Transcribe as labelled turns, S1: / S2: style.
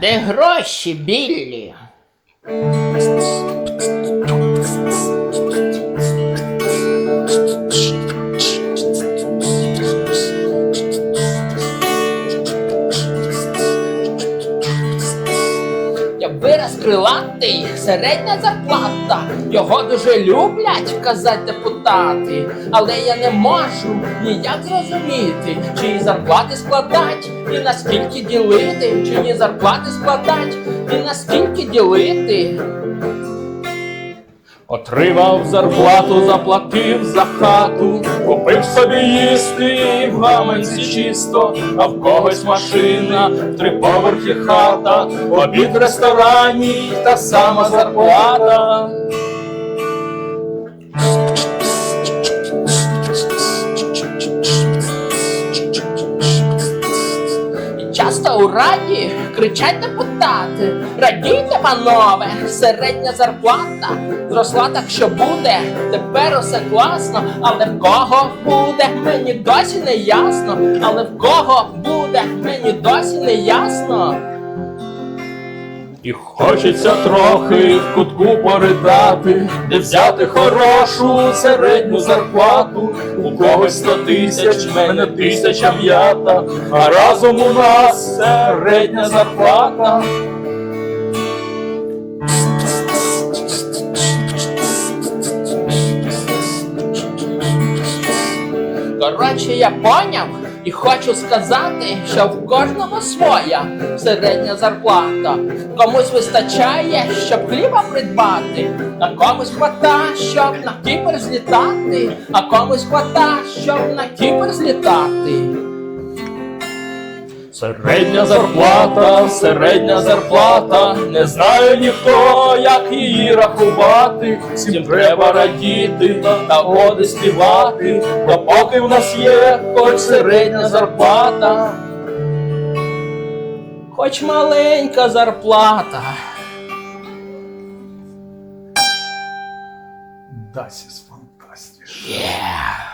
S1: Де гроші, Біллі? Крилатий, середня зарплата. Його дуже люблять казати депутати. Але я не можу ніяк зрозуміти, чиї зарплати складать, і наскільки ділити, чиї зарплати складать, і наскільки ділити.
S2: Отримав зарплату, заплатив за хату, купив собі їсти в гаманці чисто, а в когось машина, в три поверхи хата, обід в ресторані, та сама зарплата.
S1: Раді кричать депутати. Радійте, панове, середня зарплата зросла так, що буде. Тепер усе класно, але в кого буде, мені досі не ясно. Але в кого буде, мені досі не ясно.
S2: І хочеться трохи в кутку поридати, де взяти хорошу середню зарплату. У когось сто тисяч, в мене тисяча м'ята, а разом у нас середня зарплата.
S1: Коротше, я поняв і хочу сказати, що в кожного своя середня зарплата. Комусь вистачає, щоб хліба придбати, а комусь хвата, щоб на Кіпр злітати, а комусь хвата, щоб на Кіпр злітати.
S2: Середня зарплата, середня зарплата, не знає ніхто, як її рахувати. Всім треба радіти та оди співати, допоки в нас є хоч середня зарплата.
S1: Хоч маленька зарплата.
S3: Das ist fantastisch.
S1: Yeah.